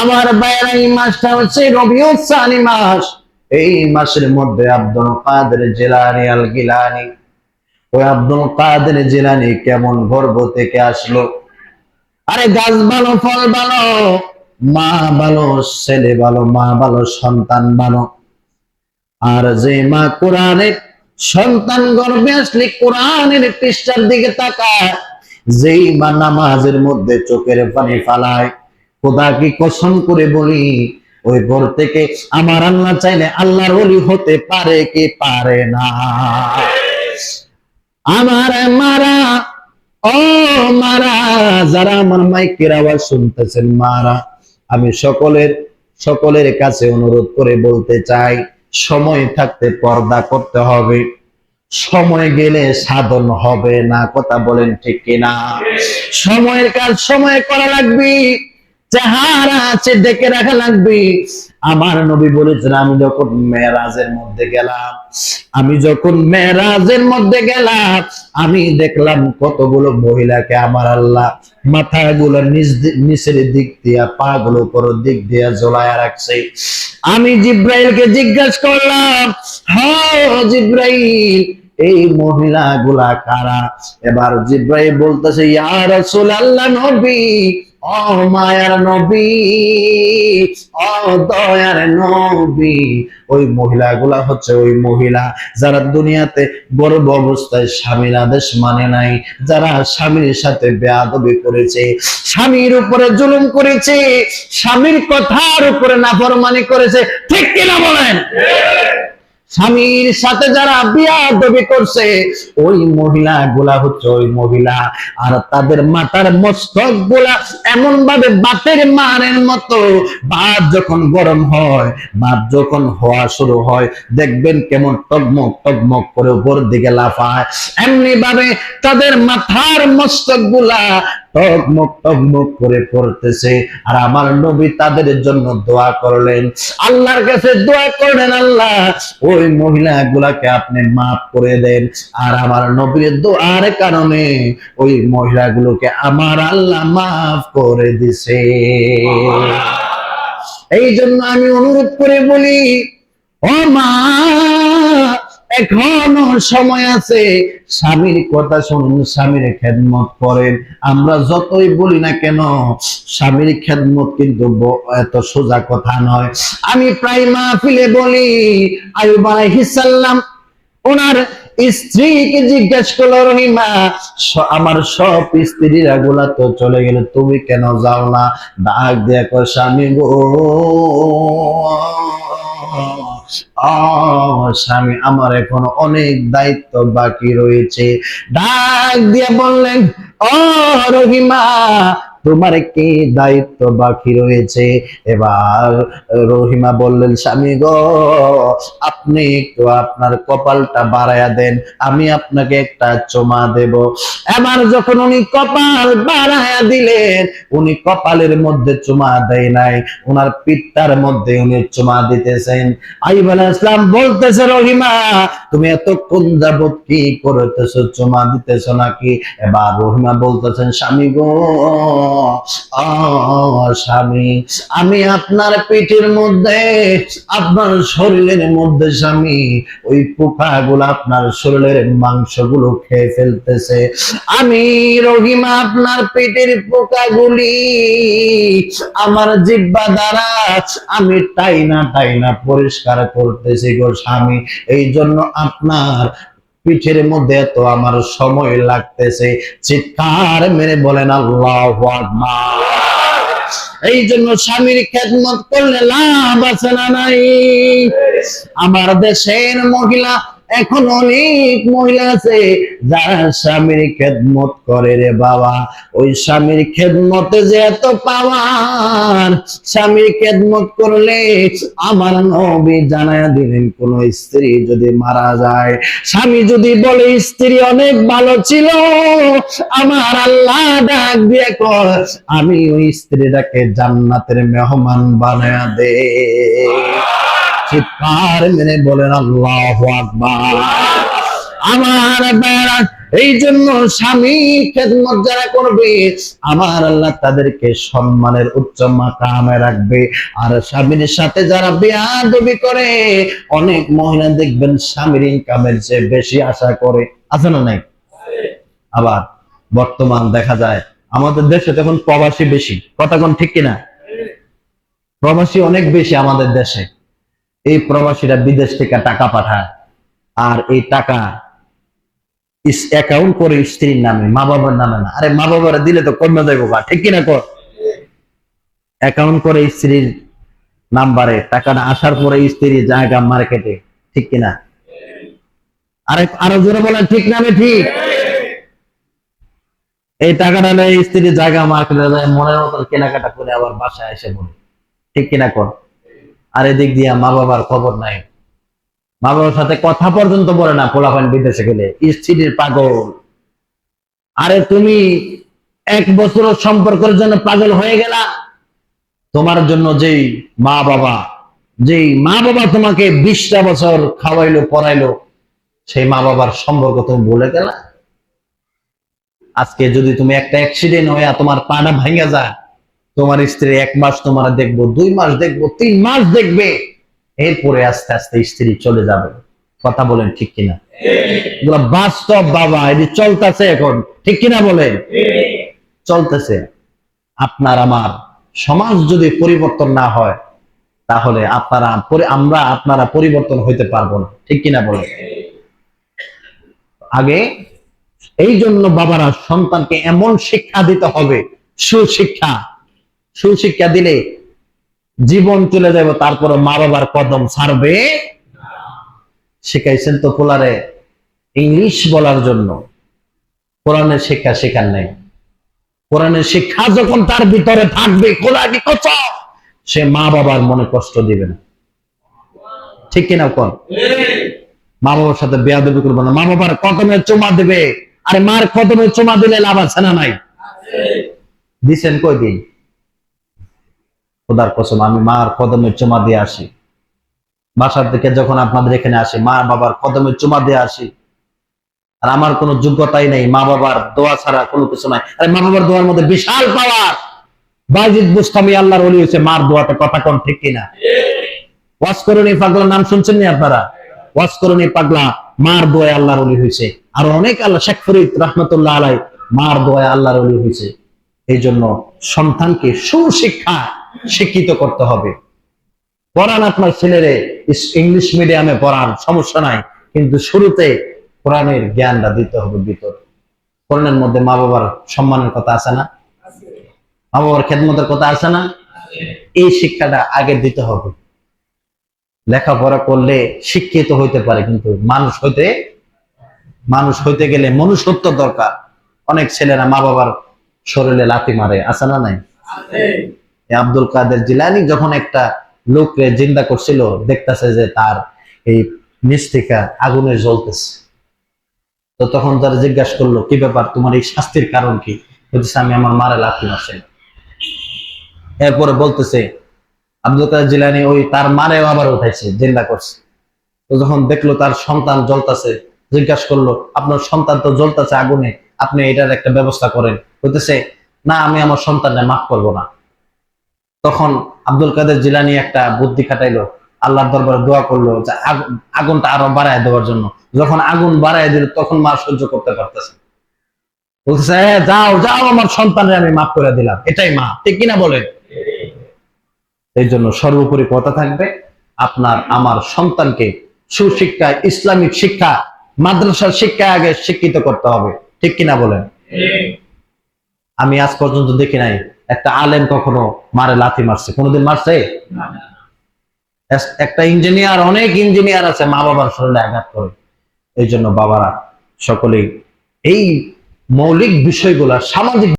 আমার বাইরে এই মাসটা হচ্ছে রবিউল সানি মাস। এই মাসের মধ্যে আব্দুল কাদের জেলানি আল গিলানি। ওই আব্দুল কাদের জেলানি কেমন গর্ব থেকে আসলো। আরে গাছ ভালো, ফল ভালো, মা ভালো, ছেলে ভালো, মা ভালো, সন্তান ভালো। আর যে মা কোরআনের সন্তান গর্বে আসলে কোরআনের পৃষ্ঠার দিকে তাকায়, যেই মা নামাজের মধ্যে চোখের পানি ফালায় খোদা কি কসম করে বলি, ওই ঘর থেকে আমার আল্লাহ চাইলে আল্লাহর ওলি হতে পারে কি পারে না। আমার মারা, ও মারা, যারা আমার মাইকের আওয়াজ শুনতেছেন, মারা, আমি সকলের সকলের কাছে অনুরোধ করে বলতে চাই, সময় থাকতে পর্দা করতে হবে। সময় গেলে সাধন হবে না, কথা বলেন ঠিক কিনা? সময়ের কাজ সময় করা লাগবে। চেহারা আছে ডেকে রাখা লাগবে। আমার নবী বলেছেন, আমি যখন মেরাজের মধ্যে গেলাম, আমি যখন মেরাজের মধ্যে গেলাম, আমি দেখলাম কতগুলো মহিলাকে আমার আল্লাহ মাথাগুলো নিচ নিচের দিক দিয়া পা গুলো উপর দিক দিয়া ঝোলায়া রাখছে। আমি জিব্রাইলকে জিজ্ঞাসা করলাম হ্যাঁ জিব্রাইল, এই মহিলা গুলা কারা? এবার জিব্রাইল বলতেছে, ইয়া রাসূলুল্লাহ নবী ও মায়ার নবী, ও দয়ার নবী। ওই মহিলাগুলা হচ্ছে ওই মহিলা যারা দুনিয়াতে গর্ব অবস্থায় স্বামীর আদেশ মানে নাই, যারা স্বামীর সাথে বেয়াদবি করেছে, স্বামীর উপরে জুলুম করেছে, স্বামীর কথার উপরে নাফরমানি করেছে। ঠিক কিনা বলেন? স্বামীর সাথে যারা বিয়া দবি করছে, ওই মহিলা গুলা হচ্ছে ওই মহিলা। আর তাদের মাথার মস্তকগুলা এমন ভাবে বাতের মারের মতো। ভাত যখন গরম হয় ভাত যখন হওয়া শুরু হয়, দেখবেন কেমন টগমগ টগমগ করে উপর দিকে লাফায়। এমনি ভাবে তাদের মাথার মস্তকগুলা টগমগ টগমগ করে পড়তেছে। আর আমার নবী তাদের জন্য দোয়া করলেন। আল্লাহর কাছে দোয়া করলেন আল্লাহ ওই মহিলা গুলাকে আপনি মাফ করে দেন। আর আমার নবীর দোয়ার কারণে ওই মহিলাগুলোকে আমার আল্লাহ মাফ করে দিছে। এই জন্য আমি অনুরোধ করে বলি ও মা এখনও সময় আছে। স্বামীর কথা শুনুন, স্বামীর খেদমত করেন। আমরা যতই বলি না কেন, স্বামীর খেদমত কিন্তু এত সোজা কথা নয়। আমি প্রায় মাহফিলে বলি আয়ুব আলাইহিসাল্লাম ওনার স্ত্রীকে জিজ্ঞেস করল, রহিমা আমার সব স্ত্রীরা গুলা তো চলে গেলে তুমি কেন যাও না? ডাক দেখো স্বামী গো স্বামী আমার এখন অনেক দায়িত্ব বাকি রয়েছে। ডাক দিয়ে বললেন ও রহিমা তোমার কি দায়িত্ব বাকি রয়েছে। এবার রহিমা বললেন, স্বামী গো, আপনি একটু আপনার কপালটা বাড়ায়া দেন, আমি আপনাকে একটা চুমা দেব। এবার যখন উনি কপাল বাড়ায়া দিলেন, উনি কপালের মধ্যে চুমা দেয় নাই ওনার পিঠটার মধ্যে উনি চুমা দিতেছেন। আইব ইসলাম বলতেছে, রহিমা, তুমি এতক্ষণ যাবত কি করতেছো, চুমা দিতেছো নাকি? এবার রহিমা বলতেছেন, স্বামী গো স্বামী, আমি আপনার পিঠের মধ্যে, আপনার শরীরের মধ্যে স্বামী, ওই পোকাগুলো আপনার শরীরের মাংসগুলো খেয়ে ফেলতেছে। আমি রহিমা, আপনার পেটের পোকাগুলি, আমার জিব্বা দ্বারা, আমি টাইনা টাইনা পরিষ্কার করতেছি গো স্বামী। এই জন্য আপনার পিঠের মধ্যে তো আমার সময় লাগতেছে। চিৎকার মেরে বলেন, আল্লাহ এই জন্য স্বামীর খেদমত করলে লাভ আছে না নাই? আমার দেশের মহিলা এখন অনেক মহিলা আছে, যারা স্বামীর খেদমত করে রে বাবা। ওই স্বামীর খেদমতে যে এত পাওয়ার স্বামীর খেদমত করলে আমার নবী জানায়া দিলেন, কোন স্ত্রী যদি মারা যায়, স্বামী যদি বলে, স্ত্রী অনেক ভালো ছিল, আমার আল্লাহ ডাক দিয়ে কর। আমি ওই স্ত্রীটাকে জান্নাতের মেহমান বানায়া দে। চিৎকার মেরে বলেন, আল্লাহ আকবার। আমার বেড়া, এই জন্য স্বামী খেদমত যারা করবে, আমার আল্লাহ তাদেরকে সম্মানের উচ্চ মাকামে রাখবে। আর স্বামীর সাথে যারা বেয়াদবি করে, অনেক মহিলা দেখবেন স্বামীর ইনকামের চেয়ে বেশি আশা করে। আছে না নাই? আবার বর্তমান দেখা যায়, আমাদের দেশে তখন প্রবাসী বেশি, কথা কোন ঠিক কিনা? প্রবাসী অনেক বেশি আমাদের দেশে। এই প্রবাসীরা বিদেশ থেকে টাকা পাঠায়। আর এই টাকা অ্যাকাউন্ট করে স্ত্রীর নামে, মা বাবার নামে না। আরে মা বাবারা দিলে তো কমে যাইব বা ঠিক কিনা কর? অ্যাকাউন্ট করে স্ত্রীর নাম্বারে, টাকাটা আসার পরে স্ত্রী জায়গা মার্কেটে ঠিক কিনা? আরে আরও জোরে বলেন, ঠিক নামে ঠিক? এই টাকাটা নেই স্ত্রীর জায়গা মার্কেটে মনের মতন কেনাকাটা করে আবার বাসায় এসে বলে ঠিক কিনা কর? আর এদিক দিয়া মা বাবার খবর নাই। মা বাবার সাথে কথা পর্যন্ত বলে না পোলাপান বিদেশে গেলে। স্ত্রীর পাগল। আরে তুমি এক বছর সম্পর্কের জন্য পাগল হয়ে গেলা? তোমার জন্য যেই মা বাবা, যেই মা বাবা তোমাকে বিশটা বছর খাওয়াইলো, পড়াইলো, সেই মা বাবার সম্পর্ক তুমি বলে গেলা? আজকে যদি তুমি একটা অ্যাক্সিডেন্ট হয়ে তোমার পাটা ভাঙা যায় তোমার স্ত্রী এক মাস তোমার দেখব, দুই মাস দেখব, তিন মাস দেখবে। এরপরে আস্তে আস্তে স্ত্রী চলে যাবে। কথা বলেন ঠিক কিনা? বাস্তব বাবা এটি চলতেছে এখন, ঠিক কিনা বলেন? চলতেছে। আপনার আমার সমাজ যদি পরিবর্তন না হয়, তাহলে আপনারা আমরা আপনারা পরিবর্তন হইতে পারব না। ঠিক কিনা বলেন? আগে এই জন্য বাবারা সন্তানকে এমন শিক্ষা দিতে হবে, সুশিক্ষা। সুশিক্ষা দিলে জীবন চলে যাবে তারপরে মা বাবার কদম ছাড়বে শিখাইছেন তো পোলারে ইংলিশ বলার জন্য। কোরআনের শিক্ষা শেখার নাই। কোরআনের শিক্ষা যখন তার ভিতরে থাকবে কোরআনি কত সে মা বাবার মনে কষ্ট দিবে না। ঠিক কিনা কর মা বাবার সাথে বেয়া বেয়াদবি করবে না। মা বাবার কদমে চুমা দেবে। আরে মার কদমে চুমা দিলে লাভ আছে না নাই? দিছেন কই দিন খোদার কসম, আমি মার কদমে চুমা দিয়ে আসি। বাসার থেকে যখন আপনাদের এখানে আসি, মা বাবার কদমে চুমা দিয়ে আসি। আর আমার কোনো যোগ্যতাই নেই, মা বাবার দোয়া ছাড়া কোনো কিছু নাই। আরে মা বাবার দোয়ার মধ্যে বিশাল পাওয়ার। বাইজিদ বুস্তামি আল্লাহর ওলি হয়েছে, মার দোয়াতে কথা কোন ঠিক কিনা ওয়াজ করুনি পাগলার নাম শুনছেন নি আপনারা? ওয়াজ করুনি পাগলা, মার দোয়ায় আল্লাহর ওলি হয়েছে। আর অনেক আল্লাহ, শেখ ফরিদ রহমতুল্লাহ আলাই মার দোয়া আল্লাহর ওলি হয়েছে। এই জন্য সন্তানকে সুশিক্ষা শিক্ষিত করতে হবে। পড়ান আপনার ছেলেরে ইংলিশ মিডিয়ামে পড়ান, সমস্যা নাই। কিন্তু শুরুতে কোরআনের জ্ঞানটা দিতে হবে ভিতর। কোরআনের মধ্যে মা বাবার সম্মানের কথা আছে না? মা বাবার খেদমতের কথা আছে না? এই শিক্ষাটা আগে দিতে হবে। লেখাপড়া করলে শিক্ষিত হইতে পারে, কিন্তু মানুষ হইতে মানুষ হইতে গেলে মনুষ্যত্ব দরকার। অনেক ছেলেরা মা বাবার শরীরে লাথি মারে, আছে না নাই? আব্দুল কাদের জিলানি যখন একটা লোককে জিন্দা করছিল, দেখতেছে যে তার এই নিচ থেকে আগুনে জ্বলতেছে। তো তখন তারা জিজ্ঞাসা করল, কি ব্যাপার? তোমার এই শাস্তির কারণ কি? বলতেছে, আমি আমার মারে লাথি মারছে। এরপরে বলতেছে, আব্দুল কাদের জিলানি ওই তার মারেও আবার উঠাইছে, জিন্দা করছে। তো যখন দেখল তার সন্তান জ্বলতেছে, জিজ্ঞাসা করল, আপনার সন্তান তো জ্বলতেছে আগুনে, আপনি এটার একটা ব্যবস্থা করেন। বলতেছে, না, আমি আমার সন্তানকে মাফ করব না। তখন আব্দুল কাদের জিলানি একটা বুদ্ধি খাটাইলো আল্লাহর দরবারে দোয়া করল যে আগুনটা আরও বাড়ায় দেওয়ার জন্য। যখন আগুন বাড়ায় দিল তখন মা সহ্য করতে পারতেছে বলতেছে "এ, যাও যাও আমার সন্তানের আমি মাফ করে দিলাম। এটাই মা ঠিক কিনা বলেন? এই জন্য সর্বোপরি কথা থাকবে আপনার আমার সন্তানকে সুশিক্ষা ইসলামিক শিক্ষা মাদ্রাসার শিক্ষা আগে শিক্ষিত করতে হবে। ঠিক কিনা বলেন? আমি আজ পর্যন্ত দেখি নাই একটা আলেম কখনো মারে লাথি মারছে? কোনোদিন মারছে? একটা ইঞ্জিনিয়ার অনেক ইঞ্জিনিয়ার আছে মা বাবার শরীরে আঘাত করে। এই জন্য বাবারা সকলেই এই মৌলিক বিষয়গুলা সামাজিক